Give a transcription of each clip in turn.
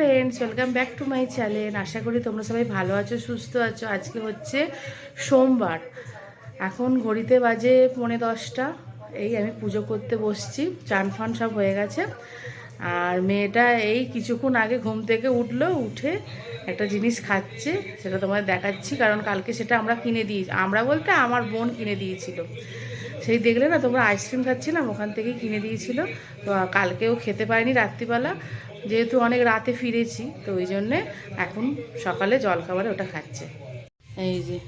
Friends welcome back to my channel আশা করি তোমরা সবাই ভালো আছো, সুস্থ আছো। আজকে হচ্ছে সোমবার। এখন ঘড়িতে বাজে পৌনে দশটা। এই আমি পুজো করতে বসছি, চান ফান সব হয়ে গেছে। আর মেয়েটা এই কিছুক্ষণ আগে ঘুম থেকে উঠল, উঠে একটা জিনিস খাচ্ছে, সেটা তোমাদের দেখাচ্ছি, কারণ কালকে সেটা আমরা কিনে দিই, আমরা বলতে আমার বোন কিনে দিয়েছিল। সেই দেখলে না, তোমরা আইসক্রিম খাচ্ছিলাম, ওখান থেকেই কিনে দিয়েছিল। তো কালকেও খেতে পারিনি রাত্রিবেলা। যেহেতু অনেক রাতে ফিরেছি, তো ওই জন্যে এখন সকালে জলখাবারে ওটা খাচ্ছে। এই যে,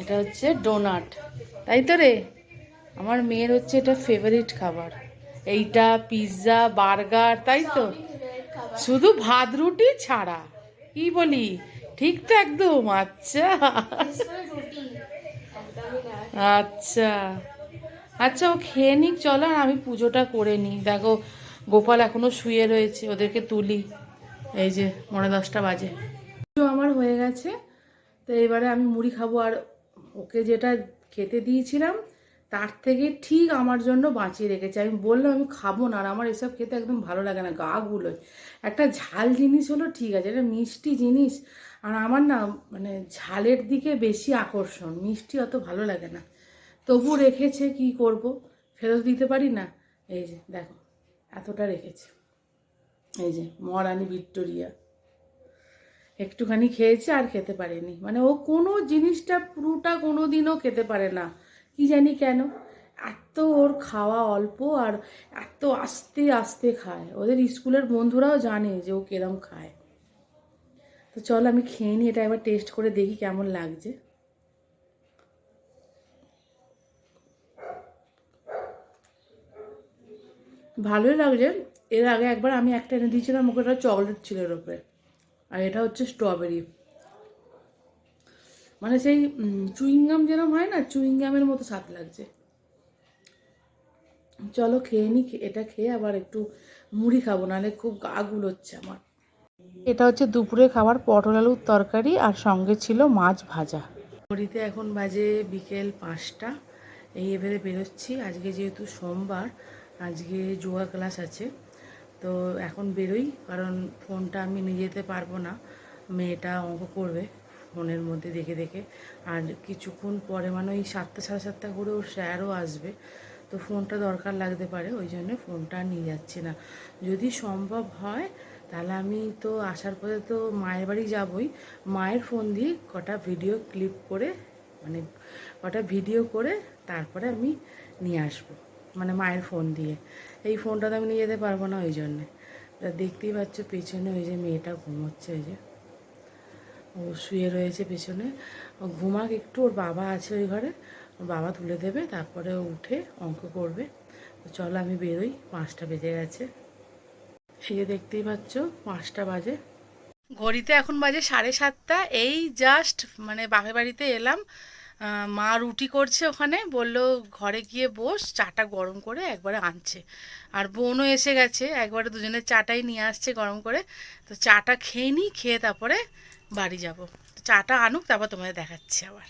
এটা হচ্ছে ডোনাট। তাই তো রে? আমার মেয়ের হচ্ছে এটা ফেভারিট খাবার। এইটা পিৎজা বার্গার তাই তো? শুধু ভাত রুটি ছাড়া। কি বলি? ঠিক তো একদম আচ্ছা। আচ্ছা। আচ্ছা ও খেয়ে নিক, চলো আর আমি পুজোটা করে নিই। দেখো গোপাল এখনও শুয়ে রয়েছে, ওদেরকে তুলি। এই যে, মনে দশটা বাজে। আমার হয়ে গেছে, তো এবারে আমি মুড়ি খাব, আর ওকে যেটা খেতে দিয়েছিলাম, তার থেকে ঠিক আমার জন্য বাঁচিয়ে রেখেছে। আমি বললাম, আমি খাব না, আর আমার এসব খেতে একদম ভালো লাগে না, গা গুলোয় একটা ঝাল জিনিস হলো ঠিক আছে, এটা মিষ্টি জিনিস, আর আমার না মানে ঝালের দিকে বেশি আকর্ষণ, মিষ্টি অত ভালো লাগে না। তবু রেখেছে, কি করব? ফেরত দিতে পারি না? এই যে, দেখো। এতটা রেখেছে। এই যে মহারানী ভিক্টোরিয়া। একটুখানি খেয়েছে আর খেতে পারেনি। মানে ও কোনো জিনিসটা পুরোটা কোনো দিনও খেতে পারে না। কি জানি কেন? এত ওর খাওয়া অল্প আর এত আস্তে আস্তে খায়। ওদের স্কুলের বন্ধুরাও জানে যে ও কিরম খায়। তো চলো আমি খেয়ে নিই, এটা একবার টেস্ট করে দেখি কেমন লাগছে। ভালোই লাগছে। এর আগে একবার আমি একটা এনে দিয়েছিলাম, ওকে ওটা চকলেট ছিল এর ওপরে আর এটা হচ্ছে স্ট্রবেরি মানে সেই চুইংগাম যেরকম হয় না চুইংগামের মতো স্বাদ লাগছে। চলো খেয়ে নি এটা খেয়ে আবার একটু মুড়ি খাব, নাহলে খুব গা গুলোচ্ছে আমার। এটা হচ্ছে দুপুরে খাবার পটল আলুর তরকারি, আর সঙ্গে ছিল মাছ ভাজা। ঘড়িতে এখন বাজে বিকেল পাঁচটা। এই এবারে বেরোচ্ছি। আজকে যেহেতু সোমবার আজকে যোগা ক্লাস আছে। তো এখন বেরোই, কারণ ফোনটা আমি নিয়ে যেতে পারব না। মেয়েটা অঙ্ক করবে ফোনের মধ্যে দেখে দেখে। আর কিছুক্ষণ পরে মানে ওই সাতটা, সাড়ে সাতটা করে ওর স্যারও আসবে। তো ফোনটা দরকার লাগতে পারে, ওই জন্য ফোনটা নিয়ে যাচ্ছি না। যদি সম্ভব হয়, তাহলে আমি তো আসার পরে তো মায়ের বাড়ি যাবই। মায়ের ফোন দিয়ে কটা ভিডিও ক্লিপ করে মানে কটা ভিডিও করে তারপরে আমি নিয়ে আসব। মানে মায়ের ফোন দিয়ে। এই ফোনটা তো আমি নিয়ে যেতে পারব না ওই জন্যে। তা দেখতেই পাচ্ছ পেছনে ওই যে মেয়েটা ঘুমোচ্ছে ওই যে। ও শুয়ে রয়েছে পেছনে। ও ঘুমাক একটু, ওর বাবা আছে ওই ঘরে। ওর বাবা তুলে দেবে, তারপরে ও উঠে অঙ্ক করবে। তো চলো আমি বেরোই, পাঁচটা বেজে গেছে। এই যে দেখতেই পাচ্ছ, পাঁচটা বাজে। ঘড়িতে এখন বাজে সাড়ে সাতটা। এই জাস্ট মানে বাপের বাড়িতে এলাম। মা রুটি করছে ওখানে, বলল ঘরে গিয়ে বস, চাটা গরম করে একবারে আনছে। আর বোনও এসে গেছে, একবারে দুজনের চাটাই নিয়ে আসছে গরম করে। তো চাটা খেয়ে নিই, খেয়ে তারপরে বাড়ি যাব। চাটা আনুক, তারপর তোমাদের দেখাচ্ছি আবার।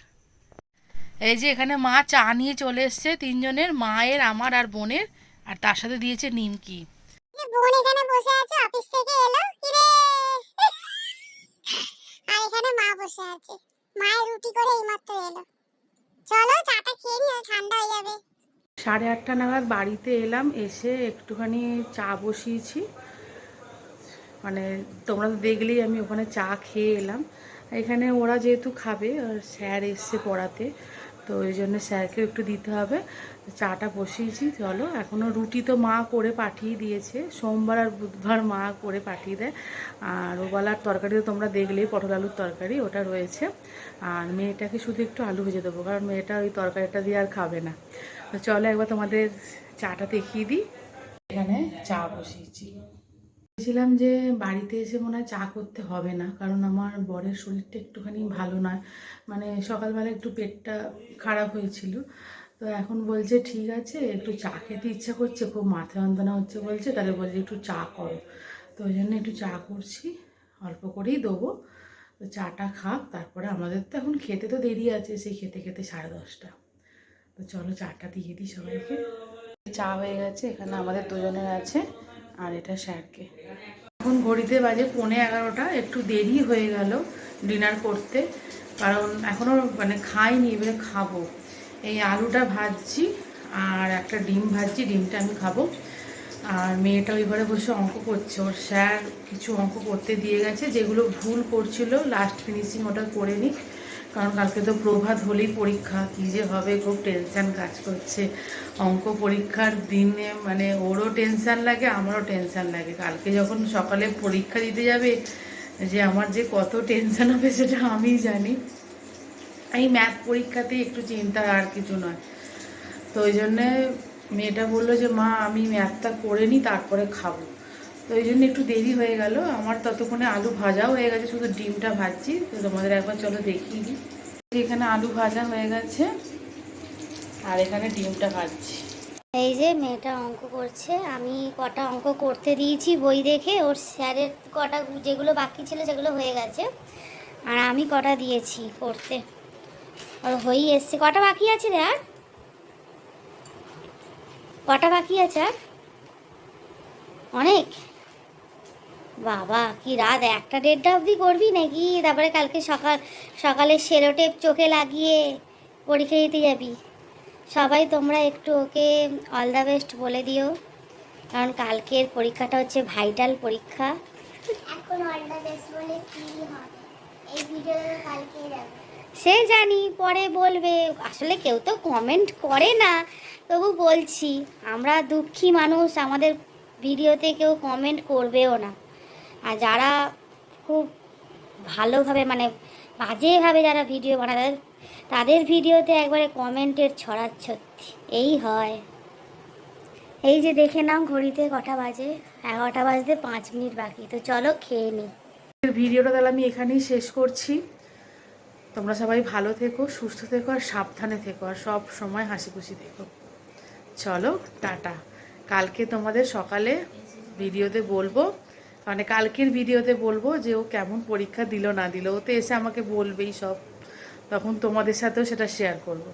এই যে এখানে মা চা নিয়ে চলে এসছে তিনজনের, মায়ের, আমার আর বোনের, আর তার সাথে দিয়েছে নিমকি। আর এখানে মা বসে আছে। মায়ের রুটি করে এলো। চলো চাটা খেয়ে ঠান্ডা হয়ে যাবে। সাড়ে আটটা নাগাদ বাড়িতে এলাম, এসে একটুখানি চা বসিয়েছি। মানে তোমরা তো দেখলেই আমি ওখানে চা খেয়ে এলাম। এখানে ওরা যেহেতু খাবে, আর স্যার এসছে পড়াতে। তো ওই জন্য স্যারকেও একটু দিতে হবে। চাটা বসিয়েছি, চলো। এখনও রুটি তো মা করে পাঠিয়ে দিয়েছে। সোমবার আর বুধবার মা করে পাঠিয়ে দেয়। আর ওবেলার তরকারি তো তোমরা দেখলেই, পটল আলুর তরকারি, ওটা রয়েছে। আর মেয়েটাকে শুধু একটু আলু ভেজে দেবো, কারণ মেয়েটা ওই তরকারিটা দিয়ে আর খাবে না। তো চলো একবার তোমাদের চাটা দেখিয়ে দিই। এখানে চা বসিয়েছি। ভেবেছিলাম যে বাড়িতে এসে মনে হয় চা করতে হবে না, কারণ আমার বরের শরীরটা একটুখানি ভালো নয়। মানে সকালবেলা একটু পেটটা খারাপ হয়েছিল। তো এখন বলছে, ঠিক আছে, একটু চা খেতে ইচ্ছা করছে, খুব মাথা যন্ত্রণা হচ্ছে বলছে, তাহলে বলছে একটু চা করো। তো ওই জন্য একটু চা করছি, অল্প করেই দেবো। তো চাটা খাক, তারপরে আমাদের তো এখন খেতে তো দেরি আছে, সেই খেতে খেতে সাড়ে দশটা। তো চলো চাটা দিয়ে দিই সবাইকে। চা হয়ে গেছে, এখানে আমাদের দুজনের আছে, আর এটা স্যারকে। এখন ঘড়িতে বাজে পৌনে এগারোটা, একটু দেরি হয়ে গেল ডিনার করতে। কারণ এখনও মানে খাইনি, এবারে খাব। এই আলুটা ভাজছি আর একটা ডিম ভাজছি, ডিমটা আমি খাব। আর মেয়েটা ওই ঘরে বসে অঙ্ক করছে। ওর স্যার কিছু অঙ্ক করতে দিয়ে গেছে, যেগুলো ভুল করছিল লাস্ট ফিনিশিং ওটা করে নিই কারণ কালকে তো প্রভাত হলেই পরীক্ষা, কী যে হবে, খুব টেনশান কাজ করছে। অঙ্ক পরীক্ষার দিনে মানে ওরও টেনশান লাগে, আমারও টেনশান লাগে। কালকে যখন সকালে পরীক্ষা দিতে যাবে, যে আমার যে কত টেনশান হবে সেটা আমিই জানি। এই ম্যাথ পরীক্ষাতেই একটু চিন্তা, আর কিছু নয়। তো ওই জন্যে মেয়েটা বলল যে, মা, আমি ম্যাথটা করে নিই তারপরে খাব। তো ওই জন্য একটু দেরি হয়ে গেল। আমার ততক্ষণে আলু ভাজাও হয়ে গেছে, শুধু ডিমটা ভাজছি। তো তোমাদের একবার চলো দেখিয়ে দিই। এখানে আলু ভাজা হয়ে গেছে, আর এখানে ডিমটা ভাজছি। এই যে মেয়েটা অঙ্ক করছে, আমি কটা অঙ্ক করতে দিয়েছি বই দেখে। ওর স্যারের কটা যেগুলো বাকি ছিল সেগুলো হয়ে গেছে। আর আমি কটা দিয়েছি করতে। ওর হয়েই এসছে। কটা বাকি আছে রে আর? কটা বাকি আছে আর? অনেক? বাবা কি রাত? একটা দেড়টা অবধি করবি নাকি? তারপরে কালকে সকাল সকালে সেলোটেপ চোখে লাগিয়ে পরীক্ষা দিতে যাবি। সবাই তোমরা একটু ওকে অল দ্য বেস্ট বলে দিও। কারণ কালকের পরীক্ষাটা হচ্ছে ভাইটাল পরীক্ষা। এখন অল্টা বেশ বলে কি হবে? এই ভিডিও কালকে যাবে। সে জানি পরে বলবে। আসলে কেউ তো কমেন্ট করে না। তবু বলছি আমরা দুঃখী মানুষ আমাদের ভিডিওতে কেউ কমেন্ট করবেও না। আর যারা খুব ভালোভাবে মানে বাজেভাবে যারা ভিডিও বানায়, তাদের- তাদের ভিডিওতে একবারে কমেন্টের ছড়াচ্ছত্তি এই হয়। এই যে দেখে নাও, ঘড়িতে কটা বাজে? এগারোটা বাজতে পাঁচ মিনিট বাকি। তো চলো খেয়ে নিই ভিডিওটা তাহলে আমি এখানেই শেষ করছি। তোমরা সবাই ভালো থেকো, সুস্থ থেকো আর সাবধানে থেকো আর সব সময় হাসি খুশি থেকো। চলো, টাটা। কালকে তোমাদের সকালে ভিডিওতে বলব মানে কালকের ভিডিওতে বলব যে ও কেমন পরীক্ষা দিল না দিল। ও তো এসে আমাকে বলবেই সব। তখন তোমাদের সাথেও সেটা শেয়ার করব।